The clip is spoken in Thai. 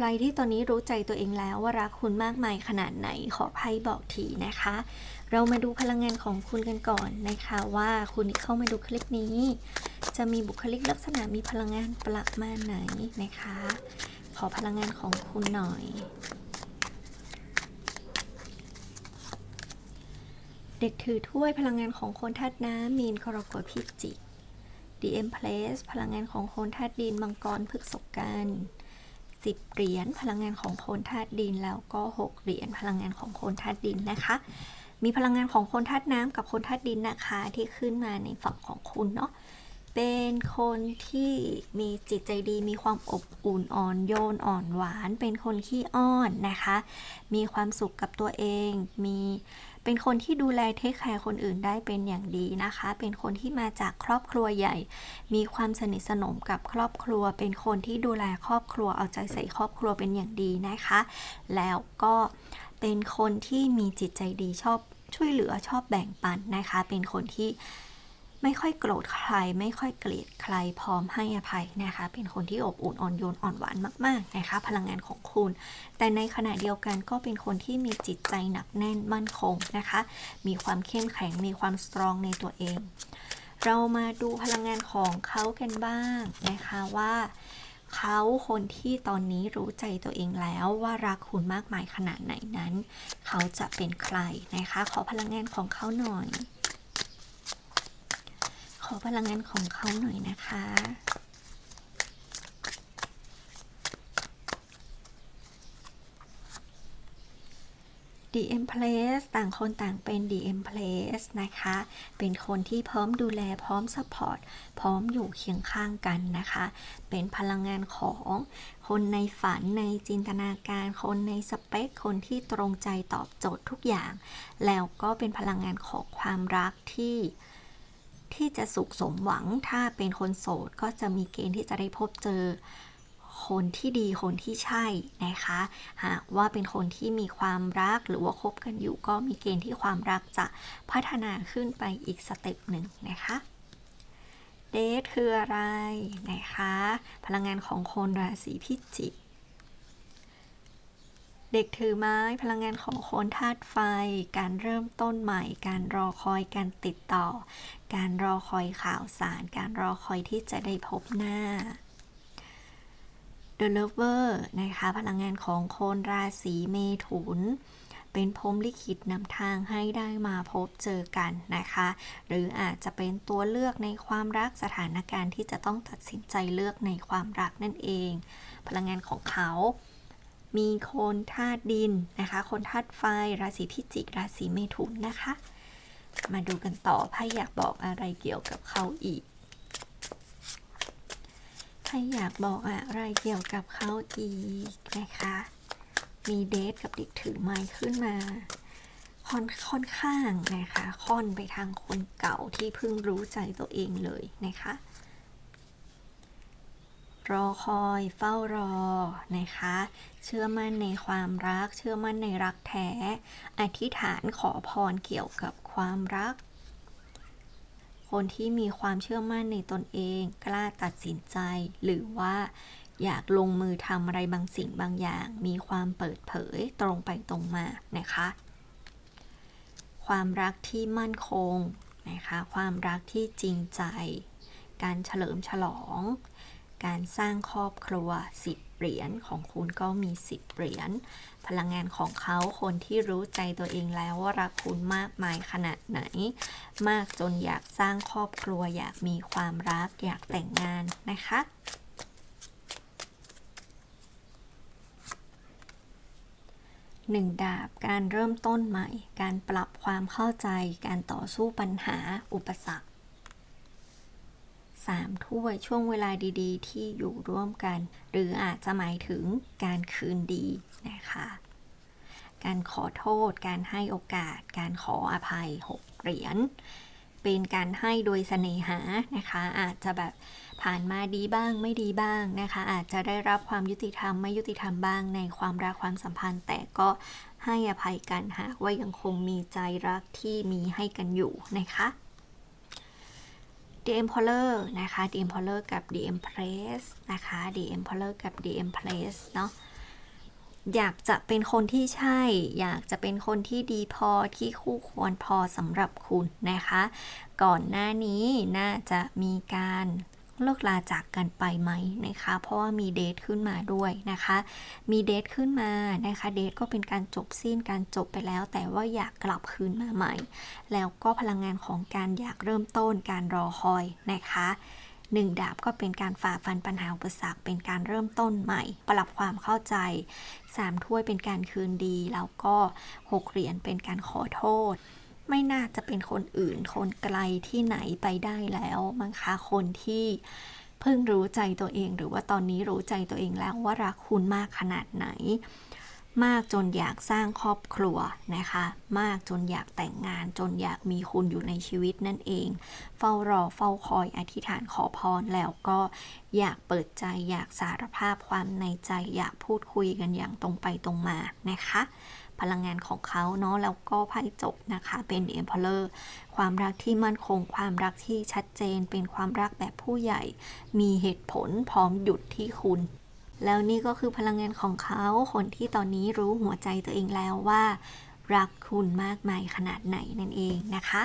ใครที่ตอนนี้รู้ใจตัวเองแล้วว่ารักคุณมากมายขนาดไหนขอไพ่บอกทีนะคะ เรามาดูพลังงานของคุณกันก่อนนะคะว่าคุณที่เข้ามาดูคลิปนี้ จะมีบุคลิกลักษณะมีพลังงานประมาณไหนนะคะ ขอพลังงานของคุณหน่อย เด็กถือถ้วยพลังงานของคนธาตุน้ำมีนกรกฎพิจิก DM Place พลังงานของคนธาตุดินมังกรพฤกษกัน สิบเหรียญพลังงานของโคนธาตุดิน แล้วก็หกเหรียญพลังงานของโคนธาตุดินนะคะ มีพลังงานของโคนธาตุน้ำกับโคนธาตุดินนะคะที่ขึ้นมาในฝั่งของคุณเนาะ เป็นคนที่มีจิตใจดี มีความอบอุ่นอ่อนโยนอ่อนหวาน เป็นคนขี้อ้อนนะคะ มีความสุขกับตัวเอง มีเป็นคนที่ดูแลเทคแคร์คนอื่นได้เป็นอย่างดีนะคะ เป็นคนที่มาจากครอบครัวใหญ่ มีความสนิทสนมกับครอบครัว เป็นคนที่ดูแลครอบครัว เอาใจใส่ครอบครัวเป็นอย่างดีนะคะ แล้วก็เป็นคนที่มีจิตใจดีชอบช่วยเหลือชอบแบ่งปันนะคะ เป็นคนที่ ไม่ค่อยโกรธใคร ไม่ค่อยเกลียดใครพร้อมให้อภัยนะคะ เป็นคนที่อบอุ่นอ่อนโยนอ่อนหวานมากๆนะคะ พลังงานของคุณ แต่ในขณะเดียวกันก็เป็นคนที่มีจิตใจหนักแน่นมั่นคงนะคะ มีความเข้มแข็งมีความสตรองในตัวเอง เรามาดูพลังงานของเขากันบ้างนะคะว่าเขาคนที่ตอนนี้รู้ใจตัวเองแล้วว่ารักคุณมากมายขนาดไหนนั้น เขาจะเป็นใครนะคะ ขอพลังงานของเขาหน่อย อพลังงานของเขาหน่อยนะคะ DM Place ต่างคนต่างเป็น DM Place นะคะ เป็นคนที่พร้อมดูแลพร้อมสปอร์ตพร้อมอยู่เคียงข้างกันนะคะ เป็นพลังงานของคนในฝันในจินตนาการ คนในสเปค คนที่ตรงใจตอบโจทย์ทุกอย่าง แล้วก็เป็นพลังงานของความรักที่ ที่จะสุขสมหวัง ถ้าเป็นคนโสดก็จะมีเกณฑ์ที่จะได้พบเจอคนที่ดีคนที่ใช่นะคะ หากว่าเป็นคนที่มีความรักหรือว่าคบกันอยู่ก็มีเกณฑ์ที่ความรักจะพัฒนาขึ้นไปอีกสเต็ปหนึ่งนะคะเดทคืออะไรนะคะ พลังงานของคนราศีพิจิก เด็กถือไม้ พลังงานของโคนธาตุไฟ การเริ่มต้นใหม่ การรอคอยการติดต่อ การรอคอยข่าวสาร การรอคอยที่จะได้พบหน้า The Lover นะคะ พลังงานของโคนราศีเมถุน เป็นพรมลิขิตนำทางให้ได้มาพบเจอกันนะคะ หรืออาจจะเป็นตัวเลือกในความรักสถานการณ์ที่จะต้องตัดสินใจเลือกในความรักนั่นเอง พลังงานของเขา มีคนธาตุดินนะคะ คนธาตุไฟ ราศีพิจิก ราศีเมถุนนะคะ มาดูกันต่อไพ่อยากบอกอะไรเกี่ยวกับเขาอีกไพ่อยากบอกอะไรเกี่ยวกับเขาอีกนะคะ มีเดทกับเด็กถือไม้ขึ้นมา ค่อนค่อนข้างนะคะ ค่อนไปทางคนเก่าที่เพิ่งรู้ใจตัวเองเลยนะคะ รอคอยเฝ้ารอนะคะ เชื่อมั่นในความรัก เชื่อมั่นในรักแท้ อธิษฐานขอพรเกี่ยวกับความรัก คนที่มีความเชื่อมั่นในตนเองกล้าตัดสินใจ หรือว่าอยากลงมือทำอะไรบางสิ่งบางอย่าง มีความเปิดเผยตรงไปตรงมานะคะ ความรักที่มั่นคงนะคะ ความรักที่จริงใจ การเฉลิมฉลอง การสร้างครอบครัว 10 เหรียญของคุณก็มี 10 เหรียญพลังงานของเขาคนที่รู้ใจตัวเองแล้วว่ารักคุณมากมายขนาดไหน มากจนอยากสร้างครอบครัว อยากมีความรัก อยากแต่งงานนะคะหนึ่งดาบการเริ่มต้นใหม่ การปรับความเข้าใจ การต่อสู้ปัญหาอุปสรรค สามถ้วยช่วงเวลาดีๆ ที่อยู่ร่วมกัน หรืออาจจะหมายถึงการคืนดีนะคะ การขอโทษ การให้โอกาส การขออภัยหกเหรียญเป็นการให้โดยเสน่หานะคะ อาจจะแบบผ่านมาดีบ้างไม่ดีบ้างนะคะ อาจจะได้รับความยุติธรรมไม่ยุติธรรมบ้างในความรักความสัมพันธ์ แต่ก็ให้อภัยกันหากว่ายังคงมีใจรักที่มีให้กันอยู่นะคะ DM Polar นะคะ DM Polar กับ DM Press นะคะ DM Polar กับ DM Press เนาะอยากจะเป็นคนที่ใช่ อยากจะเป็นคนที่ดีพอที่คู่ควรพอสำหรับคุณนะคะ ก่อนหน้านี้น่าจะมีการ เลิกลาจากกันไปไหมนะคะ เพราะว่ามีเดทขึ้นมาด้วยนะคะ มีเดทขึ้นมานะคะ เดทก็เป็นการจบสิ้นการจบไปแล้ว แต่ว่าอยากกลับคืนมาใหม่ แล้วก็พลังงานของการอยากเริ่มต้นการรอคอยนะคะหนึ่งดาบก็เป็นการฝ่าฟันปัญหาอุปสรรคเป็นการเริ่มต้นใหม่ ปรับความเข้าใจสามถ้วยเป็นการคืนดี แล้วก็หกเหรียญเป็นการขอโทษ ไม่น่าจะเป็นคนอื่น คนไกลที่ไหนไปได้แล้วมั้งคะคนที่เพิ่งรู้ใจตัวเอง หรือว่าตอนนี้รู้ใจตัวเองแล้วว่ารักคุณมากขนาดไหน มากจนอยากสร้างครอบครัวนะคะ มากจนอยากแต่งงานจนอยากมีคุณอยู่ในชีวิตนั่นเอง เฝ้ารอเฝ้าคอยอธิษฐานขอพรแล้วก็อยากเปิดใจอยากสารภาพความในใจ อยากพูดคุยกันอย่างตรงไปตรงมานะคะ พลังงานของเขาเนาะแล้วก็ไพ่จบนะคะเป็นเอ็มพอลเลอร์ความรักที่มั่นคง ความรักที่ชัดเจน เป็นความรักแบบผู้ใหญ่ มีเหตุผลพร้อมหยุดที่คุณแล้วนี่ก็คือพลังงานของเขา คนที่ตอนนี้รู้หัวใจตัวเองแล้วว่า รักคุณมากมายขนาดไหนนั่นเองนะคะ